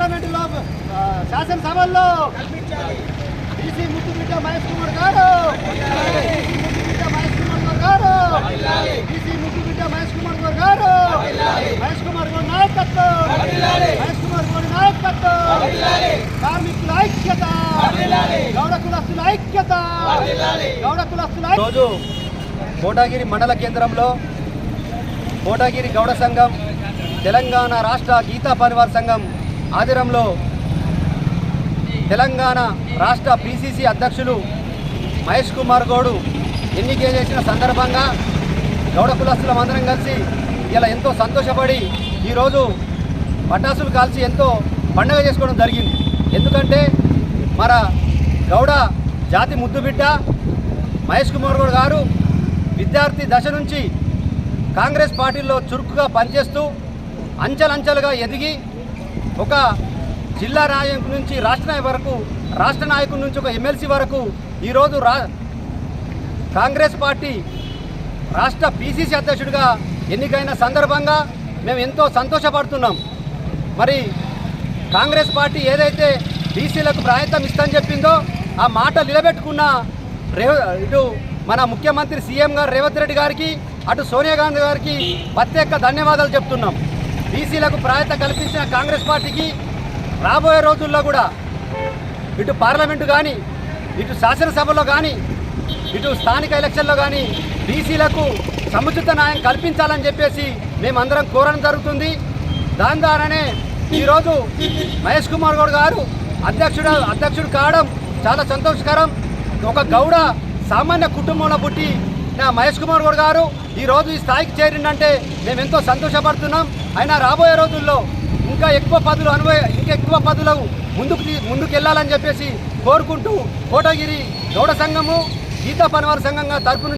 పార్లమెంటులో శాసనసభల్లో బీసీ ముద్దు బిడ్డ మహేష్ కుమార్ గారు. మహేష్ కుమార్ గారు. బీసీ ముద్దు బిడ్డ మహేష్ కుమార్ గారు. మహేష్ కుమార్ గారు నాయకత్వం. మహేష్ కుమార్ గారు నాయకత్వం. కార్మికుల ఐక్యత. గౌడకులస్తుల ఐక్యత. గౌడకులస్తుల రోజు కోటాగిరి మండల కేంద్రంలో కోటాగిరి గౌడ సంఘం తెలంగాణ రాష్ట్ర గీతా పరివార్ సంఘం ఆధ్వర్యంలో తెలంగాణ రాష్ట్ర పిసిసి అధ్యక్షులు మహేష్ కుమార్ గౌడు ఎన్నిక చేసిన సందర్భంగా గౌడ కులస్తులం అందరం కలిసి ఇలా ఎంతో సంతోషపడి ఈరోజు పటాసులు కాల్చి ఎంతో పండగ చేసుకోవడం జరిగింది. ఎందుకంటే మన గౌడ జాతి ముద్దు బిడ్డ మహేష్ కుమార్ గౌడ్ గారు విద్యార్థి దశ నుంచి కాంగ్రెస్ పార్టీలో చురుకుగా పనిచేస్తూ అంచెలంచెలుగా ఎదిగి ఒక జిల్లా నాయకు నుంచి రాష్ట్ర నాయకు వరకు రాష్ట్ర నాయకుడి నుంచి ఒక ఎమ్మెల్సీ వరకు ఈరోజు రా కాంగ్రెస్ పార్టీ రాష్ట్ర పీసీసీ అధ్యక్షుడిగా ఎన్నికైన సందర్భంగా మేము ఎంతో సంతోషపడుతున్నాం. మరి కాంగ్రెస్ పార్టీ ఏదైతే బీసీలకు ప్రాయత్నం ఇస్తని చెప్పిందో ఆ మాట నిలబెట్టుకున్న రేవ ఇటు మన ముఖ్యమంత్రి సీఎం గారు రేవంత్ రెడ్డి గారికి అటు సోనియా గాంధీ గారికి ప్రత్యేక ధన్యవాదాలు చెప్తున్నాం. బీసీలకు ప్రాయత్నం కల్పించిన కాంగ్రెస్ పార్టీకి రాబోయే రోజుల్లో కూడా ఇటు పార్లమెంటు కానీ ఇటు శాసనసభలో కానీ ఇటు స్థానిక ఎలక్షన్లో కానీ బీసీలకు సముచిత న్యాయం కల్పించాలని చెప్పేసి మేమందరం కోరడం జరుగుతుంది. దాని ద్వారానే ఈరోజు మహేష్ కుమార్ గౌడ్ గారు అధ్యక్షుడు అధ్యక్షుడు కావడం చాలా సంతోషకరం. ఒక గౌడ సామాన్య కుటుంబంలో పుట్టి నా మహేష్ కుమార్ గౌడ్ గారు ఈరోజు ఈ స్థాయికి చేరిందంటే మేము ఎంతో సంతోషపడుతున్నాం. అయినా రాబోయే రోజుల్లో ఇంకా ఎక్కువ పదులు అనుభవ ఇంకా ఎక్కువ పదులు ముందుకు ముందుకు వెళ్ళాలని చెప్పేసి కోరుకుంటూ కోటగిరి గౌడ సంఘము గీతా పనివారి సంఘంగా తరపు